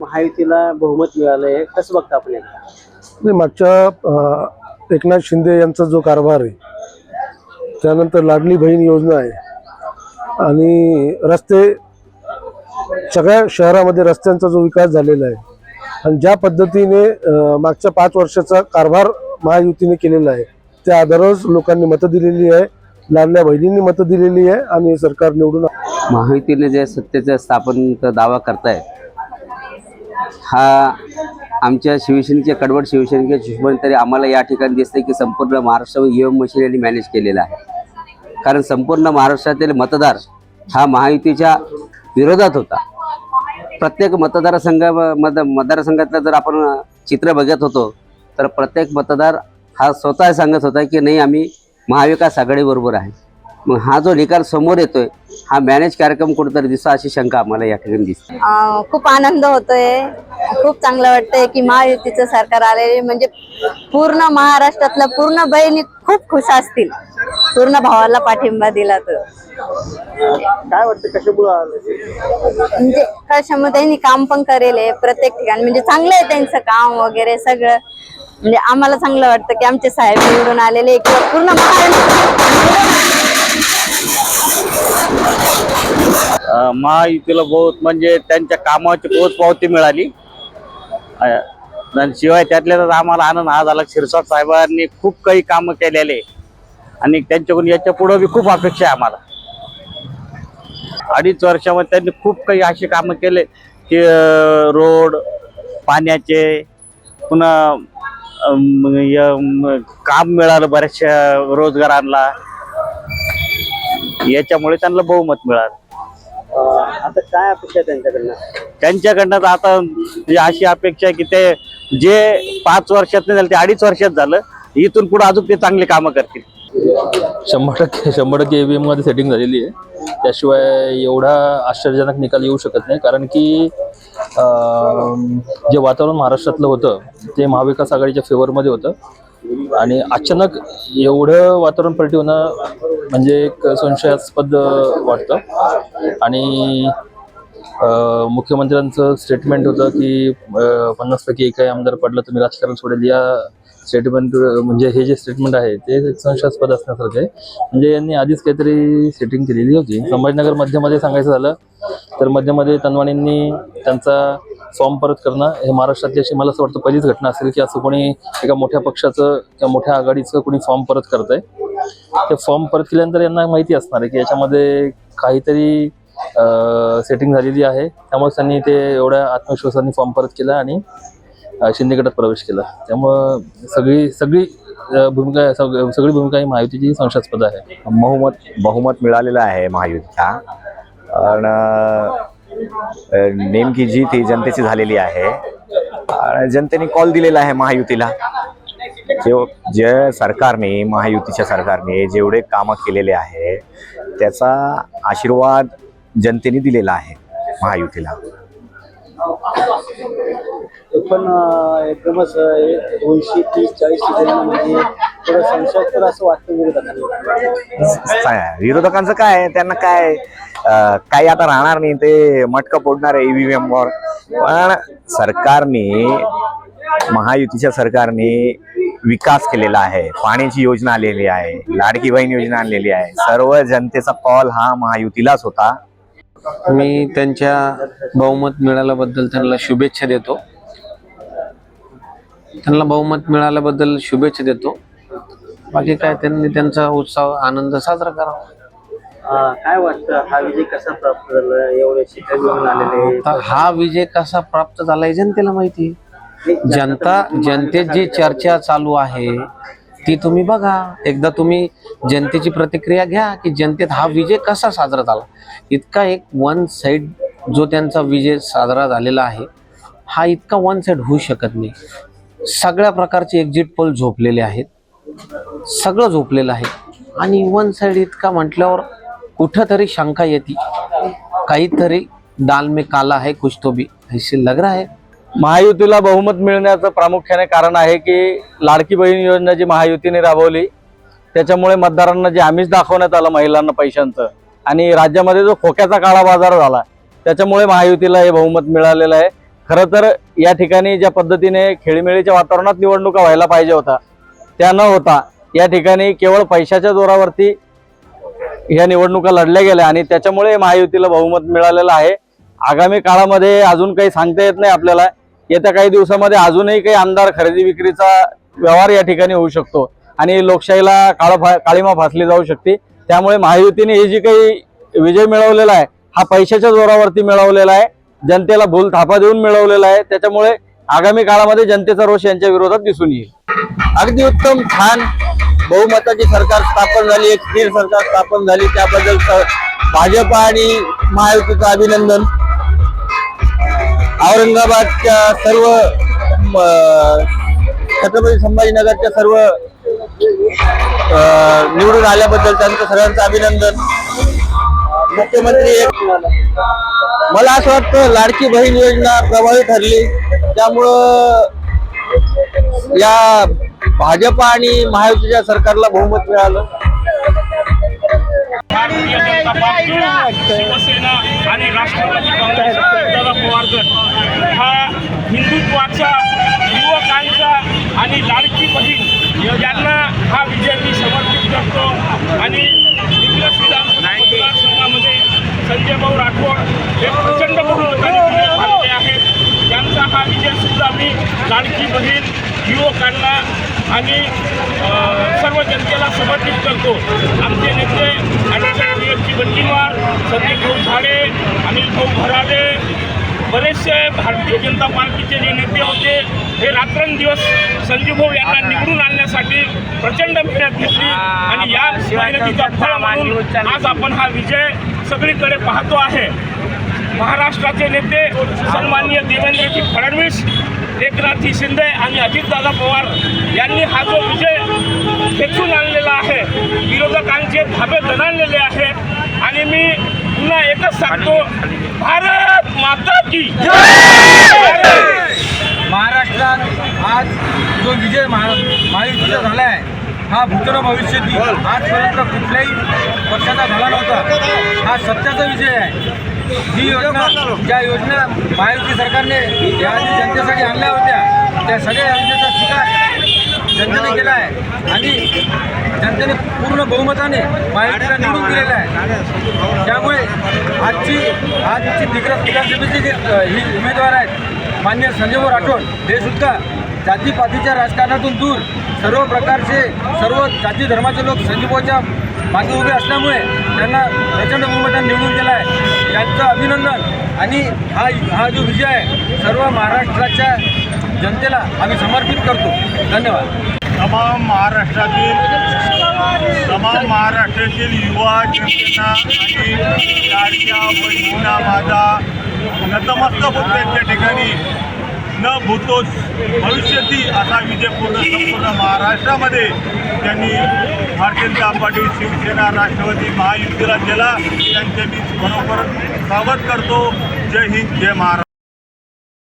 महायुतीला बहुमत मिळालंय कसं बघता आपण? नाही मागच्या एकनाथ शिंदे यांचा जो कारभार आहे त्यानंतर लाडली बहीण योजना आहे आणि रस्ते सगळ्या शहरामध्ये रस्त्यांचा जो विकास झालेला आहे आणि ज्या पद्धतीने मागच्या पाच वर्षाचा कारभार महायुतीने केलेला आहे त्या आधारावर लोकांनी मतं दिलेली आहे लाडल्या बहिणींनी मतं दिलेली आहे आणि सरकार निवडून महायुतीने जे सत्तेचा स्थापनेचा दावा करतायत हा आमच्या शिवसेनेच्या कडवट शिवसेनेच्या हिशोबाने तरी आम्हाला या ठिकाणी दिसतंय की संपूर्ण महाराष्ट्र ईव्हीएम मशीन यांनी मॅनेज केलेला आहे. कारण संपूर्ण महाराष्ट्रातील मतदार हा महायुतीच्या विरोधात होता. प्रत्येक मतदारसंघा मत मतदारसंघातलं जर आपण चित्र बघत होतो तर प्रत्येक मतदार हा स्वतः सांगत होता की नाही आम्ही महाविकास आघाडीबरोबर आहे. मग हा जो निकाल समोर येतोय हा मॅनेज कार्यक्रम कुठेतरी दिसतो अशी शंका आम्हाला या ठिकाणी दिसते. अं, खूप आनंद होतोय. खूप चांगलं वाटतंय की महायुतीचं सरकार आलेले म्हणजे पूर्ण महाराष्ट्रातल्या पूर्ण बहिणी खूप खुश असतील. पूर्ण भावाला पाठिंबा दिला तर. काय वाटतं कशामुळं आलं? म्हणजे कशामध्ये त्यांनी काम पण करेल आहे प्रत्येक ठिकाणी. म्हणजे चांगलं आहे त्यांचं काम वगैरे सगळं. म्हणजे आम्हाला चांगलं वाटतं की आमचे साहेब निवडून आलेले किंवा पूर्ण महाराष्ट्र महायुतीला बहुत म्हणजे त्यांच्या कामाची पोच पावती मिळाली. शिवाय त्यातल्या तर आम्हाला आनंद हा झाला शिरसाट साहेबांनी खूप काही कामं केलेले. आणि त्यांच्याकडून याच्या पुढं बी खूप अपेक्षा आहे आम्हाला. अडीच वर्षामध्ये त्यांनी खूप काही असे कामं केले. की रोड पाण्याचे पुन्हा य- काम मिळालं बऱ्याचशा रोजगारांना याच्यामुळे त्यांना बहुमत मिळालं. अं, आता काय अपेक्षा आहे त्यांच्याकडनं? त्यांच्याकडनं तर आता म्हणजे अशी अपेक्षा आहे की ते जे पाच वर्षात नाही झालं ते अडीच वर्षात झालं इथून पुढे अजून ते चांगली कामं करतील. शंभर टक्के शंभर टक्के ईव्हीएममध्ये सेटिंग झालेली आहे. त्याशिवाय एवढा आश्चर्यजनक निकाल येऊ शकत नाही कारण की अं, जे वातावरण महाराष्ट्रातलं होतं ते महाविकास आघाडीच्या फेवरमध्ये होतं. आणि अचानक एवढं वातावरण पलटी होणं म्हणजे एक संशयास्पद वाटतं. आणि मुख्यमंत्र्यांचं स्टेटमेंट होतं की अं, पन्नास पैकी एकही आमदार पडलं तुम्ही राजकारण सोडेल या स्टेटमेंट म्हणजे हे जे स्टेटमेंट आहे ते संशयास्पद असण्यासारखं आहे. म्हणजे यांनी आधीच काहीतरी सेटिंग केलेली होती. संभाजीनगर मध्यमध्ये सांगायचं झालं तर मध्यमध्ये तनवाणींनी त्यांचा फॉर्म परत करणं हे महाराष्ट्रातली अशी मला असं वाटतं पहिलीच घटना असेल की असं कोणी एका मोठ्या पक्षाचं किंवा मोठ्या आघाडीचं कोणी फॉर्म परत करत आहे ते फॉर्म परत केल्यानंतर यांना माहिती असणार आहे की याच्यामध्ये काहीतरी सेटिंग झालेली आहे. त्यामुळे त्यांनी ते एवढ्या आत्मविश्वासाने फॉर्म परत केला आणि अ, शिंदे गटात प्रवेश केला. त्यामुळं सगळी सगळी भूमिका सग- सगळी भूमिका ही महायुतीची संशयास्पद आहे. बहुमत बहुमत मिळालेलं आहे महायुतीला. आणि नेमकी जी ती जनतेची झालेली आहे जनतेने कॉल दिलेला आहे महायुतीला. जे जे सरकारने महायुतीच्या सरकारने जेवढे कामं केलेले आहे त्याचा आशीर्वाद जनतेने दिलेला आहे महायुतीला. पण एकदमच दोनशे तीस चाळीस म्हणजे थोडं संशयास्पद असं वाटतं विरोधकांना. विरोधकांचं काय त्यांना काय काही आता राहणार नाही. ते मटकं फोडणार आहे ईव्हीएम वर. पण सरकारने महायुतीच्या सरकारने विकास केलेला आहे. पाण्याची योजना आलेली आहे. लाडकी बहीण योजना आणलेली आहे. सर्व जनतेचा कॉल हा महायुतीलाच होता. मी त्यांच्या बहुमत मिळाल्याबद्दल त्यांना शुभेच्छा देतो. त्यांना बहुमत मिळाल्याबद्दल शुभेच्छा देतो. बाकी काय त्यांनी त्यांचा उत्साह आनंद साजरा करावा. काय वाटतं हा विजय कसा प्राप्त झाला? एवढे आलेले हा विजय कसा प्राप्त झाला जनतेला माहिती. जनता जनतेत जी चर्चा चालू आहे ती तुम्ही बघा. एकदा तुम्ही जनतेची प्रतिक्रिया घ्या की जनतेत हा विजय कसा साजरा झाला. इतका एक वन साईड जो त्यांचा विजय साजरा झालेला आहे हा इतका वन साइड होऊ शकत नाही. सगळ्या प्रकारचे एक्झिट पोल झोपलेले आहेत. सगळं झोपलेलं आहे. आणि वन साईड इतका म्हटल्यावर कुठंतरी शंका येते. काहीतरी दाल में काला है कुछ तो भी ऐसे लग रहा है. महायुतीला बहुमत मिळण्याचं प्रामुख्याने कारण आहे की लाडकी बहीण योजना जी महायुतीने राबवली त्याच्यामुळे मतदारांना जे आमिष दाखवण्यात आलं महिलांना पैशांचं आणि राज्यामध्ये जो खोक्याचा काळा बाजार झाला त्याच्यामुळे महायुतीला हे बहुमत मिळालेलं आहे. खरं तर या ठिकाणी ज्या पद्धतीने खेळीमेळीच्या वातावरणात निवडणुका व्हायला पाहिजे होता त्या न होता या ठिकाणी केवळ पैशाच्या जोरावरती ह्या निवडणुका लढल्या गेल्या आणि त्याच्यामुळे महायुतीला बहुमत मिळालेलं आहे. आगामी काळामध्ये अजून काही सांगता येत नाही आपल्याला. येत्या काही दिवसामध्ये अजूनही काही आमदार खरेदी विक्रीचा व्यवहार या ठिकाणी होऊ शकतो आणि लोकशाहीला काळ फा काळीमा फासली जाऊ शकते. त्यामुळे महायुतीने हे जी काही विजय मिळवलेला आहे हा पैशाच्या जोरावरती मिळवलेला आहे. जनतेला भूल थापा देऊन मिळवलेला आहे. त्याच्यामुळे आगामी काळामध्ये जनतेचा रोष यांच्या विरोधात दिसून येईल. अगदी उत्तम छान बहुमताची सरकार स्थापन झाली एक स्थिर सरकार स्थापन झाली. त्याबद्दल भाजप आणि महायुतीचं अभिनंदन. औरंगाबादच्या सर्व म, छत्रपती संभाजीनगरच्या सर्व निवडून आल्याबद्दल त्यांचं सर्वांचं अभिनंदन. मुख्यमंत्री एक मला असं वाटतं लाडकी बहीण योजना प्रभावी ठरली. त्यामुळं या भाजप आणि महायुतीच्या सरकारला बहुमत मिळालं. भारतीय जनता पार्टी शिवसेना आणि राष्ट्रवादी काँग्रेस शरद पवार गट हा हिंदुत्वाचा युवकांचा आणि लाडकी बहीण यांना हा विजय मी समर्पित करतो. आणि दिग्रस विधानसभा मतदारसंघामध्ये संजय भाऊ राठोड हे प्रचंड बहुमताने विजय झालेले आहेत. त्यांचा हा विजय सुद्धा मी लाडकी बहीण युवकांना आणि सर्व जनतेला समर्पित करतो. आमचे नेते अनिल भाऊ भराले बरेचसे भारतीय जनता पार्टीचे जे नेते होते हे रात्रंदिवस संजीव भाऊ यांना निवडून आणण्यासाठी प्रचंड मेहनत घेतली आणि या मेहनतीचा फळ म्हणून आज आपण हा विजय सगळीकडे पाहतो आहे. महाराष्ट्राचे नेते सन्माननीय देवेंद्रजी फडणवीस एकनाथजी शिंदे आणि अजितदादा पवार यांनी हा जो विजय खेचून आणलेला आहे विरोधकांचे धाबे दणाणलेले आहे. आणि मी त्यांना एकच सांगतो भारत माता की महाराष्ट्रात आज जो विजय महा महायुतीचा झाला आहे हा भूतन भविष्यातील आजपर्यंत कुठल्याही पक्षाचा झाला नव्हता. हा सत्याचा विजय आहे. ही योजना ज्या योजना महायुती सरकारने या जनतेसाठी आणल्या होत्या त्या सगळ्या योजनेचा स्वीकार जनतेने केला आहे. आणि जनतेने पूर्ण बहुमताने महायुतीला निवडून दिलेला आहे. त्यामुळे आजची आजची दिग्रस विधानसभेचे जे ही उमेदवार आहेत मान्य संजय राठोड हे सुद्धा जातीपातीच्या राजकारणातून दूर. सर्व प्रकारचे सर्व जाती धर्माचे लोक संजीवच्या मागे उभे असल्यामुळे त्यांना प्रचंड बहुमताने निवडून गेला आहे त्यांचं अभिनंदन. आणि हा हा जो विजय आहे सर्व महाराष्ट्राच्या जनतेला आम्ही समर्पित करतो. धन्यवाद. तमाम महाराष्ट्रातील तमाम महाराष्ट्रातील युवा जनतेना आणि लाडक्या बहिणींना माझा नतमस्तक होत त्यांच्या ठिकाणी. न भूतोस भविष्यती असा विजय पूर्ण संपूर्ण महाराष्ट्रामध्ये त्यांनी भारतीय जनता पार्टी शिवसेना राष्ट्रवादी महायुतीला केला त्यांचे मी बरोबर स्वागत करतो. जय हिंद जय महाराष्ट्र.